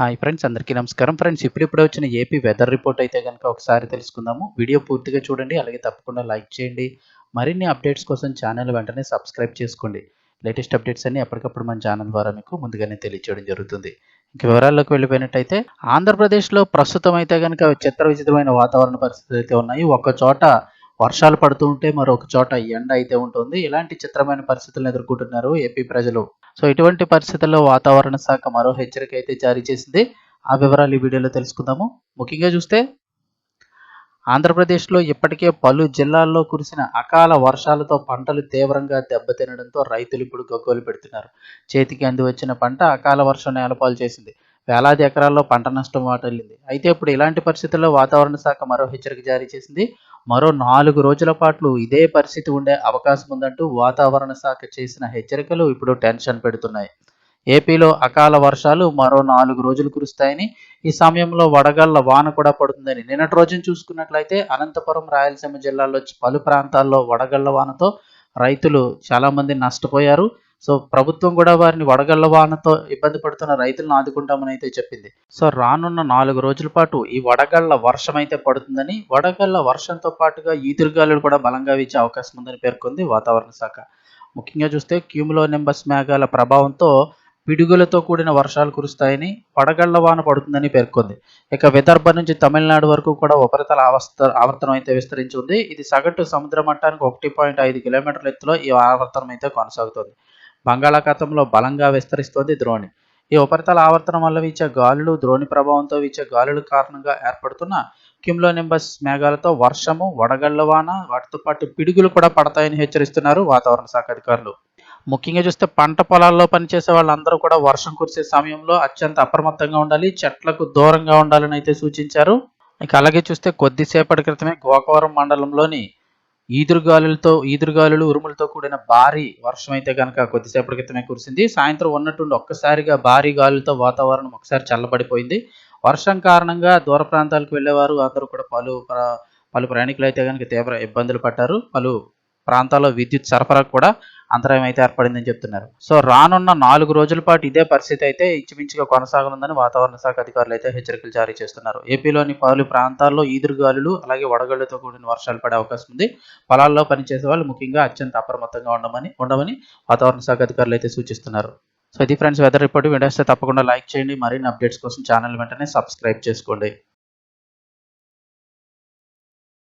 Hi friends అందరికీ నమస్కారం. Friends ఇప్పుడిప్పుడే వచ్చిన ఏపీ వెదర్ రిపోర్ట్ అయితే కనుక ఒకసారి తెలుసుకుందాము. వీడియో పూర్తిగా చూడండి అలాగే తప్పకుండా లైక్ చేయండి. మరిన్ని అప్డేట్స్ కోసం ఛానల్ వెంటనే సబ్స్క్రైబ్ చేసుకోండి. లేటెస్ట్ అప్డేట్స్ అన్ని ఎప్పటికప్పుడు మన ఛానల్ ద్వారా మీకు ముందుగానే తెలియచేయడం జరుగుతుంది. ఇంక వివరాల్లోకి వెళ్ళిపోయినట్టయితే ఆంధ్రప్రదేశ్లో ప్రస్తుతం అయితే కనుక చిత్ర విచిత్రమైన వాతావరణ పరిస్థితులు అయితే ఉన్నాయి. ఒక చోట వర్షాలు పడుతూ ఉంటే మరొక చోట ఎండ అయితే ఉంటుంది. ఇలాంటి చిత్రమైన పరిస్థితులను ఎదుర్కొంటున్నారు ఏపీ ప్రజలు. సో ఇటువంటి పరిస్థితుల్లో వాతావరణ శాఖ మరో హెచ్చరిక అయితే జారీ చేసింది. ఆ వివరాలు ఈ వీడియోలో తెలుసుకుందాము. ముఖ్యంగా చూస్తే ఆంధ్రప్రదేశ్లో ఇప్పటికే పలు జిల్లాల్లో కురిసిన అకాల వర్షాలతో పంటలు తీవ్రంగా దెబ్బతినడంతో రైతులు ఇప్పుడు గగ్గోలు పెడుతున్నారు. చేతికి అందివచ్చిన పంట అకాల వర్షం నేలపాలు చేసింది. వేలాది ఎకరాల్లో పంట నష్టం వాటిల్లింది. అయితే ఇప్పుడు ఇలాంటి పరిస్థితుల్లో వాతావరణ శాఖ మరో హెచ్చరిక జారీ చేసింది. మరో నాలుగు రోజుల పాటు ఇదే పరిస్థితి ఉండే అవకాశం ఉందంటూ వాతావరణ శాఖ చేసిన హెచ్చరికలు ఇప్పుడు టెన్షన్ పెడుతున్నాయి. ఏపీలో అకాల వర్షాలు మరో నాలుగు రోజులు కురుస్తాయని ఈ సమయంలో వడగళ్ళ వాన కూడా పడుతుందని. నిన్నటి రోజున చూసుకున్నట్లయితే అనంతపురం రాయలసీమ జిల్లాలో పలు ప్రాంతాల్లో వడగళ్ళ వానతో రైతులు చాలామంది నష్టపోయారు. సో ప్రభుత్వం కూడా వారిని వడగళ్ళ వానతో ఇబ్బంది పడుతున్న రైతులను ఆదుకుంటామని అయితే చెప్పింది. సో రానున్న నాలుగు రోజుల పాటు ఈ వడగళ్ళ వర్షం అయితే పడుతుందని వడగళ్ళ వర్షంతో పాటుగా ఈదురుగాలులు కూడా బలంగా వీచే అవకాశం ఉందని పేర్కొంది వాతావరణ శాఖ. ముఖ్యంగా చూస్తే క్యూములో నింబస్ మేఘాల ప్రభావంతో పిడుగులతో కూడిన వర్షాలు కురుస్తాయని వడగళ్ళ వాన పడుతుందని పేర్కొంది. ఇక విదర్భ నుంచి తమిళనాడు వరకు కూడా ఉపరితల ఆవస్త ఆవర్తనం అయితే విస్తరించి ఉంది. ఇది సగటు సముద్ర మట్టానికి ఒకటి పాయింట్ ఐదు కిలోమీటర్ల ఎత్తులో ఈ ఆవర్తనం అయితే కొనసాగుతుంది. బంగాళాఖాతంలో బలంగా విస్తరిస్తోంది ద్రోణి. ఈ ఉపరితల ఆవర్తనం వల్ల వీచే గాలులు ద్రోణి ప్రభావంతో వీచే గాలుల కారణంగా ఏర్పడుతున్న కిమ్లో నింబస్ మేఘాలతో వర్షము వడగళ్ళ వాన వాటితో పాటు పిడుగులు కూడా పడతాయని హెచ్చరిస్తున్నారు వాతావరణ శాఖ అధికారులు. ముఖ్యంగా చూస్తే పంట పొలాల్లో పనిచేసే వాళ్ళందరూ కూడా వర్షం కురిసే సమయంలో అత్యంత అప్రమత్తంగా ఉండాలి చెట్లకు దూరంగా ఉండాలని అయితే సూచించారు. ఇక అలాగే చూస్తే కొద్దిసేపటి క్రితమే గోకవరం మండలంలోని ఈదురుగాలులతో ఈదురుగాలులు ఉరుములతో కూడిన భారీ వర్షం అయితే కనుక కొద్దిసేపటి క్రితమే కురిసింది. సాయంత్రం ఉన్నట్టుండి ఒక్కసారిగా భారీ గాలులతో వాతావరణం ఒకసారి చల్లబడిపోయింది. వర్షం కారణంగా దూర ప్రాంతాలకు వెళ్ళేవారు. అందరూ కూడా పలు పలు ప్రయాణికులు అయితే కనుక తీవ్ర ఇబ్బందులు పడ్డారు. పలు ప్రాంతాల్లో విద్యుత్ సరఫరా కూడా అంతరాయం అయితే ఏర్పడిందని చెప్తున్నారు. సో రానున్న నాలుగు రోజుల పాటు ఇదే పరిస్థితి అయితే ఇంచుమించుగా కొనసాగనుందని వాతావరణ శాఖ అధికారులు అయితే హెచ్చరికలు జారీ చేస్తున్నారు. ఏపీలోని పలు ప్రాంతాల్లో ఈదురుగాలులు అలాగే వడగళ్ళతో కూడిన వర్షాలు పడే అవకాశం ఉంది. పొలాల్లో పనిచేసే వాళ్ళు ముఖ్యంగా అత్యంత అప్రమత్తంగా ఉండమని ఉండమని వాతావరణ శాఖ అధికారులు అయితే సూచిస్తున్నారు. సో ఇది ఫ్రెండ్స్ వెదర్ రిపోర్ట్. వీడియోస్ తప్పకుండా లైక్ చేయండి. మరిన్ని అప్డేట్స్ కోసం ఛానల్ వెంటనే సబ్స్క్రైబ్ చేసుకోండి.